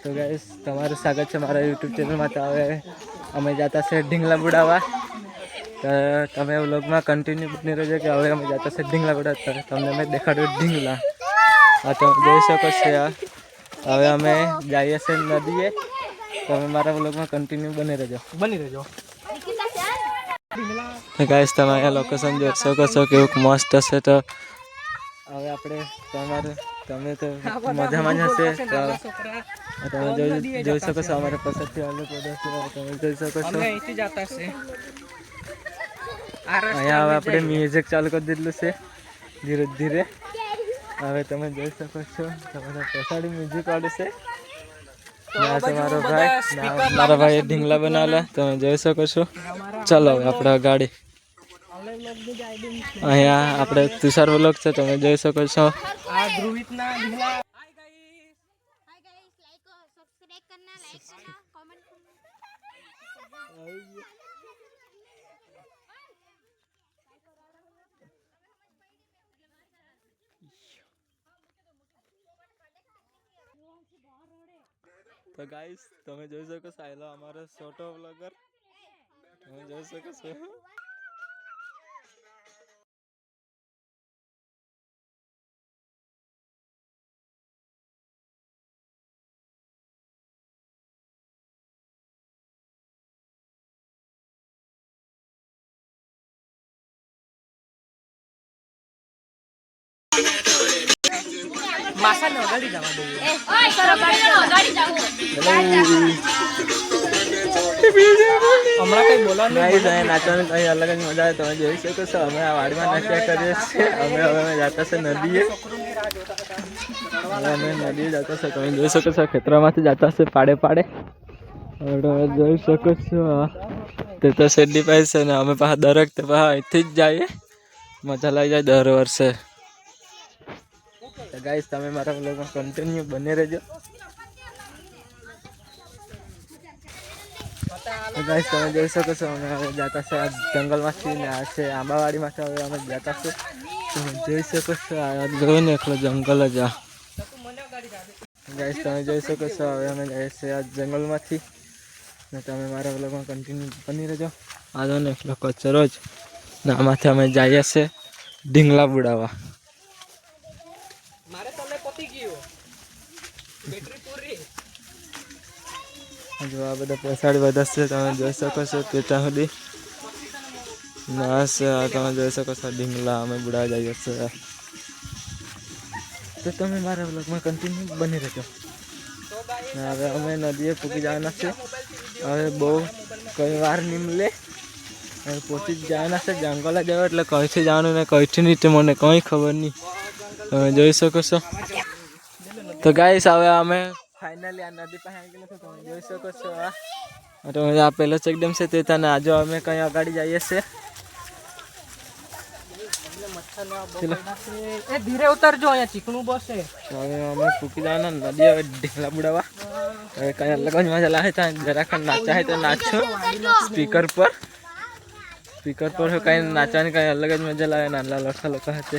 તો ગાઈસ તમારું સ્વાગત છે મારા યુટ્યુબ ચેનલમાં તો હવે અમે જતા છે ઢીંગલા બુડાવા તો તમે વ્લોગમાં કન્ટિન્યુ બની રહેજો કે હવે અમે જતા છે ઢીંગલા બુડા તો તમને અમે દેખાડ્યું ઢીંગલા આ તમે જોઈ શકો છો આ. હવે અમે જઈએ છીએ નદીએ તમે મારા વ્લોગમાં કન્ટિન્યુ બની રહેજો બની રહેજો તો ગાઈસ તમે અહીંયા લોકેશન જોઈ શકો છો કેવું મસ્ત હશે તો હવે આપણે તમારું તમે તો મજામાં જ હશે તો છોકરા તમે જોઈ જોઈ શકો છો અમારા પસંદથી અલગ પ્રદેશ તમે જોઈ શકો છો અહીંથી જતા છે અહીંયા હવે આપણે મ્યુઝિક ચાલુ કરી દીધું છે ધીરે ધીરે હવે તમે જોઈ શકો છો તમારા પછાડી મ્યુઝિક વાળું છે ના છે મારો ભાઈ મારા ભાઈએ ઢીંગલા બનાવેલા તમે જોઈ શકો છો ચાલો આપણે ગાડી અહીંયા આપણે તુષાર વ્લોગ છે તમે જોઈ શકો છો આ ધ્રુવિતના करना लाइक करना कमेंट करना તો ગાઈસ તમે જોઈ શકો છો આયલો અમારો છોટો વ્લોગર તમે જોઈ શકો છો માસાને અગાડી જવા દઈએ. હમણાં કઈ બોલવાનું નહીં અહીં નાચવાની કઈ અલગ જ મજા આવે તમે જોઈ શકો છો અમે આ વાડીમાં નાચ્યા કરીએ છીએ અમે હવે અમે જતા છે નદીએ. અમે નદીએ જતા છે તમે જોઈ શકો છો ખેતરમાંથી જતા છે પાડે પાડે. હવે તમે જોઈ શકો છો તે તો શેરડી પાસે છે ને અમે પાછા દરેક તે અહીંથી જ જઈએ. મજા લઈ જાય દર વર્ષે. તો ગાઈસ તમે મારા બ્લોગમાં કન્ટિન્યુ બને રહેજો. ગાઈસ તમે જોઈ શકો છો, અમે હવે જતા છે આ જંગલમાંથી ને આ છે આંબાવાડીમાંથી હવે અમે જતા છે. તમે જોઈ શકો છો, આ જોઈ ને એકલો જંગલ જ આ. ગાઈસ તમે જોઈ શકો છો, હવે અમે જઈએ છીએ આ જંગલમાંથી. ને તમે મારા બ્લોગમાં કન્ટિન્યુ બની રહેજો. આ જો ને એકલો કચરો જ ને આમાંથી અમે જઈએ છીએ ઢીંગલા બુડાવા. મારે તમને પતી ગયું. બેટરી પૂરી. જો આ બધા પછાડી બધા છે તમે જોઈ શકો છો ત્યાં સુધી. ના છે તમે જોઈ શકો છો ઢીંગલા અમે બુડા જઈએ છીએ. તો તમે મારા બ્લોગમાં કન્ટિન્યુ બની રહેજો. હવે અમે નદીએ પૂકી જવાના છે હવે બહુ કઈ વાર નીમલે. હવે પહોંચી જવાના છે જંગલ જવા એટલે કઈથી જવાનું ને કઈથી નહીં તે મને કંઈ ખબર નહીં. તમે જોઈ શકો છો તો ગાઈસ હવે અમે ફાઇનલી આ નદી પાસે આવી ગયેલા છે તમે જોઈ શકો છો આ આ તમે આ પહેલો ચેકડેમ છે તે તને આજે અમે કંઈ અગાડી જઈએ છીએ ચલો એ ધીરે ઉતરજો અહીંયા ચીકણું બસે તો હવે અમે ફૂકી જવાના નદી હવે ઢીંગલા બુડાવા હવે કંઈ અલગ જ મજા લાગે ત્યાં જરાક નાચા હોય તો નાચો સ્પીકર પર સ્પીકર પર કાંઈ નાચવાની કાંઈ અલગ જ મજા લાગે નાના લખા લોકો હાથે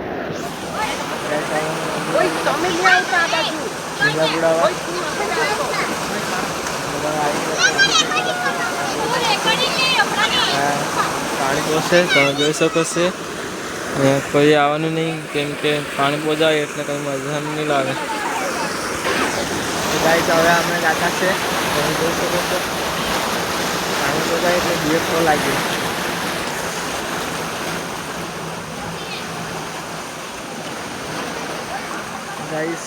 પાણી પોસે તમે જોઈ શકો છો કોઈ આવવાનું નહીં કેમ કે પાણી પહોંચાય એટલે કંઈ મજા નહીં લાગે ગાઈસ હવે અમે જાતા છે તમે જોઈ શકો છો પાણી પહોંચાય એટલે બીએફ તો ગાઈસ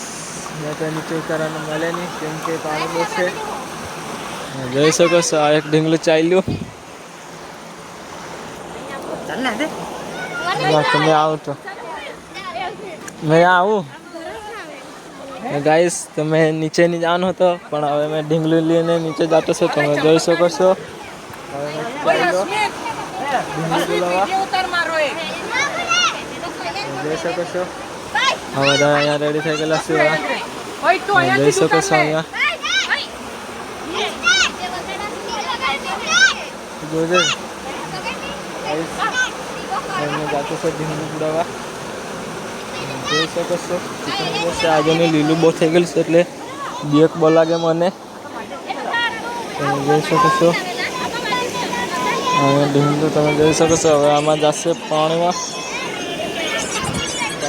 મેં તો નીચે ઉતારવાનું મળે નહીં કેમ કે પાણી બહુ છે. જોઈ શકો છો આ એક ઢીંગલું ચાલ્યું. તમે આવો તો. મેં આવું. ગાઈસ તમે નીચે નહીં જવાનો હતો પણ હવે મેં ઢીંગલું લઈને નીચે જતો છો તમે જોઈ શકો છો. જોઈ શકો છો. હવે બધા અહીંયા રેડી થઈ ગયેલા છે જઈ શકો છો અહીંયા જોજે. એમને જાતો છે ઢીંગલી ઉડાવવા. જોઈ શકો છો ચિકન બસ આજુની લીલું બહુ થઈ ગયેલું છે એટલે બેક બહુ લાગે મને. તમે જોઈ શકો છો. ઢીંગલું તમે જોઈ શકો છો હવે આમાં જશે પાણીમાં.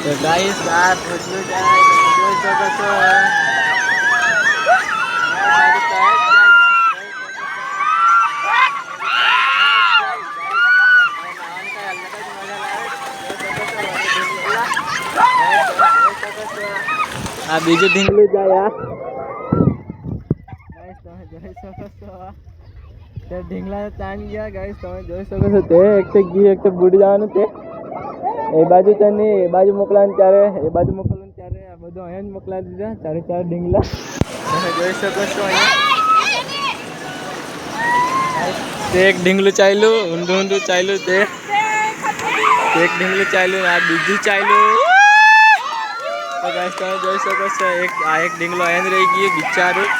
તો ગાઈસ આ પતલું જાય તમે જોઈ શકો છો આ બીજું ઢીંગલું જાય આ ગાઈસ તમે જોઈ શકો છો તે ઢીંગલા તાણ ગયા ગાઈસ તમે જોઈ શકો છો તે એક તે ગી એક તે બુડી જવાનું તે એ બાજુ તો નહીં એ બાજુ મોકલાવાનું ત્યારે એ બાજુ મોકલવાનું ત્યારે આ બધું અહીંયા જ મોકલાવી દીધા ચારે ચાર ઢીંગલા તમે જોઈ શકો છો અહીંયા તે એક ઢીંગલું ચાલ્યું ઊંધું ઊંધું ચાલ્યું તે તે એક ઢીંગલું ચાલ્યું આ બીજું ચાલ્યું તો ગાઈસ તમે જોઈ શકો છો એક આ એક ઢીંગલો અહીંયા જ રહી ગયું બિચારું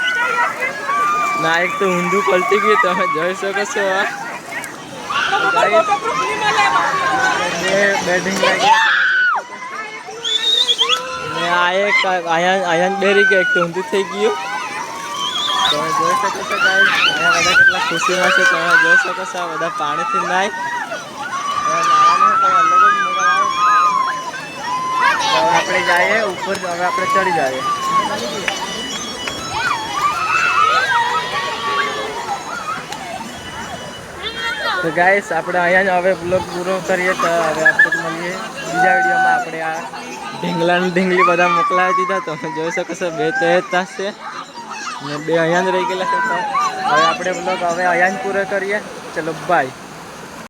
ના એક તો ઊંધું પલટી ગયું તમે જોઈ શકો છો આ તો guys, બે બે ઢીંગલા ગયા ને આ એક અહીંયા અહીંયા જ બેરી એક ઊંધું થઈ ગયું તમે જોઈ શકો છો ગાઈસ અહીંયા બધા કેટલા ખુશીમાં છે. તમે જોઈ શકો છો બધા પાણીથી નાય. આપણે જઈએ ઉપર હવે આપણે ચડી જઈએ. તો ગાઈસ આપણે અહીંયા જ હવે બ્લોગ પૂરો કરીએ તો હવે આપણે મળીએ. બીજા વિડીયોમાં આપણે આ ઢીંગલાને ઢીંગલી બધા મોકલાવી દીધા તમે જોઈ શકો છો, બે તો તાસ છે ને બે અહીંયા જ રહી ગયેલા છે. હવે આપણે બ્લોગ હવે અહીંયા જ પૂરો કરીએ. ચલો બાય